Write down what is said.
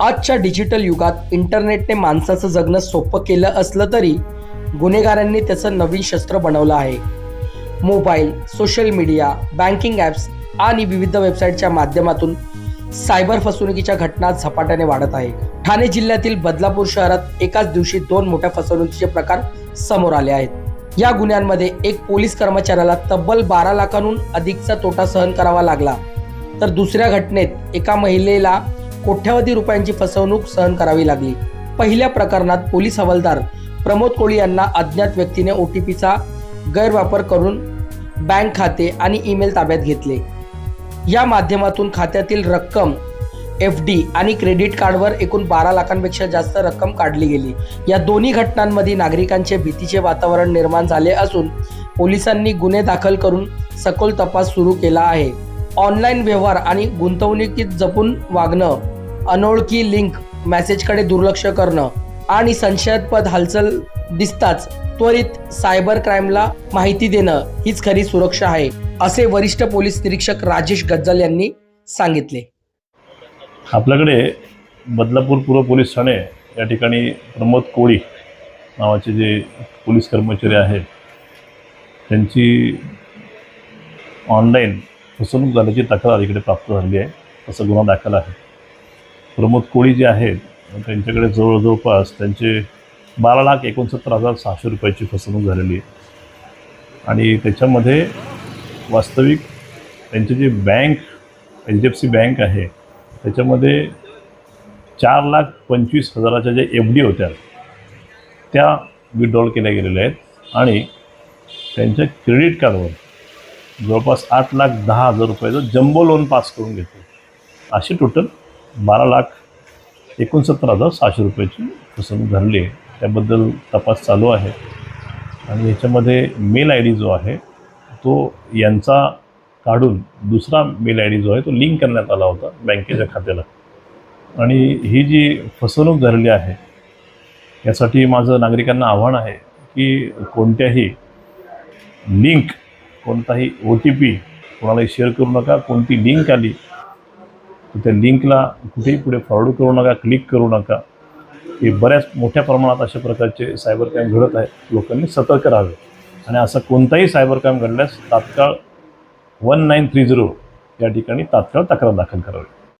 आजच्या डिजिटल युगात इंटरनेटने माणसाचं जगणं सोपं केलं असलं तरी गुन्हेगारांनी त्याचं नवीन शस्त्र बनवलं आहे. Mobile social media banking apps आणि विविध वेबसाईटच्या माध्यमातून सायबर फसवणुकीच्या घटना झपाट्याने वाढत आहे. ठाणे जिल्ह्यातील बदलापूर शहरात एकाच दिवशी दोन मोठ्या फसवणुकीचे प्रकार समोर आले आहेत. या गुन्ह्यांमध्ये एक पोलीस कर्मचाऱ्याला तब्बल बारा लाखांहून अधिकचा तोटा सहन करावा लागला. तर दुसऱ्या घटनेत एका महिलेला कोट्यावधी रुपयांची फसवणूक सहन करावी लागली. पहिल्या प्रकरणात पोलीस हवालदार प्रमोद कोळी यांना अज्ञात व्यक्तीने ओ टी पीचा गैरवापर करून बँक खाते आणि ईमेल ताब्यात घेतले. या माध्यमातून खात्यातील रक्कम एफ डी आणि क्रेडिट कार्डवर एकूण बारा लाखांपेक्षा जास्त रक्कम काढली गेली. या दोन्ही घटनांमध्ये नागरिकांचे भीतीचे वातावरण निर्माण झाले असून पोलिसांनी गुन्हे दाखल करून सखोल तपास सुरू केला आहे. ऑनलाईन व्यवहार आणि गुंतवणुकीत जपून वागणं अनोळखी लिंक मेसेजकडे दुर्लक्ष करणं आणि संशयास्पद हालचाल दिसताच त्वरित सायबर क्राईमला माहिती देणं हीच खरी सुरक्षा आहे असे वरिष्ठ पोलीस निरीक्षक राजेश गज्जल यांनी सांगितले. आपल्याकडे बदलापूर पूर्व पोलीस ठाणे या ठिकाणी प्रमोद कोळी नावाचे जे पोलीस कर्मचारी आहेत त्यांची ऑनलाईन फसवणूक झाल्याची तक्रार इकडे प्राप्त झाली आहे तसा गुन्हा दाखल आहे. प्रमोद कोळी जे आहेत त्यांच्याकडे जवळ जवळपास त्यांचे बारा लाख एकोणसत्तर हजार सहाशे रुपयाची फसवणूक झालेली आहे. आणि त्याच्यामध्ये वास्तविक त्यांची जी bank H D F C bank आहे त्याच्यामध्ये चार लाख पंचवीस हजाराच्या ज्या एफ डी होत्या त्या विड्रॉल केल्या गेलेल्या आहेत. आणि त्यांच्या क्रेडिट कार्डवर जवळपास आठ लाख दहा हजार रुपयाचं जम्बो लोन पास करून घेतो अशी टोटल बारा लाख एकोणसत्तर हजार सहाशे रुपयाची फसवणूक झालेली आहे. त्याबद्दल तपास चालू आहे. आणि याच्यामध्ये मेल आय डी जो आहे तो यांचा काढून दुसरा मेल आय डी जो आहे तो लिंक करण्यात आला होता बँकेच्या खात्याला. आणि ही जी फसवणूक झालेली आहे यासाठी माझं नागरिकांना आव्हान आहे की कोणत्याही लिंक कोणताही ओ टी पी कोणालाही शेअर करू नका. कोणती लिंक आली त्या लिंकला कुठेही पुढे फॉरवर्ड करू नका क्लिक करू नका. हे बऱ्याच मोठ्या प्रमाणात अशा प्रकारचे सायबर क्राईम घडत आहेत. लोकांनी सतर्क राहावे. आणि असा कोणताही सायबर क्राईम घडल्यास तात्काळ वन नाईन थ्री झिरो या ठिकाणी तात्काळ तक्रार दाखल करावी.